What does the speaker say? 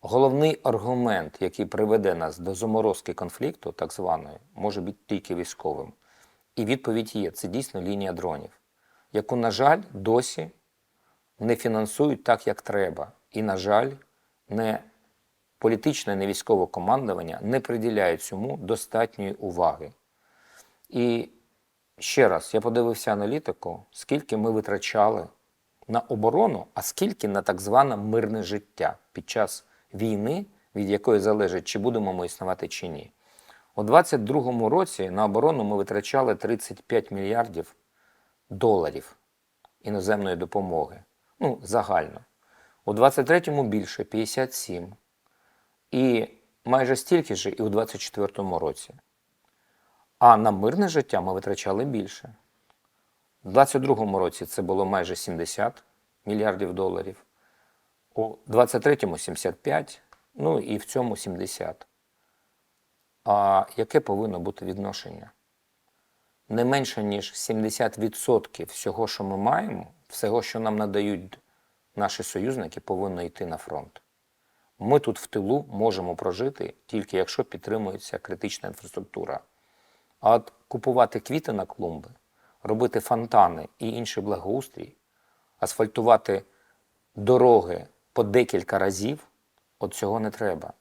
Головний аргумент, який приведе нас до заморозки конфлікту, так званої, може бути тільки військовим. І відповідь є: це дійсно лінія дронів, яку, на жаль, досі не фінансують так, як треба. І, на жаль, не політичне, не військове командування не приділяє цьому достатньої уваги. І ще раз, я подивився аналітику, скільки ми витрачали на оборону, а скільки на так зване мирне життя під час війни, від якої залежить, чи будемо ми існувати чи ні. У 2022 році на оборону ми витрачали 35 мільярдів доларів іноземної допомоги. Ну, загально. У 23-му більше 57. І майже стільки ж і у 24-му році. А на мирне життя ми витрачали більше. У 22-му році це було майже 70 мільярдів доларів, у 23-му 75, ну і в цьому 70. А яке повинно бути відношення? Не менше, ніж 70% всього, що ми маємо, всього, що нам надають наші союзники, повинно йти на фронт. Ми тут в тилу можемо прожити тільки якщо підтримується критична інфраструктура. А от купувати квіти на клумби, робити фонтани і інший благоустрій, асфальтувати дороги по декілька разів, от цього не треба.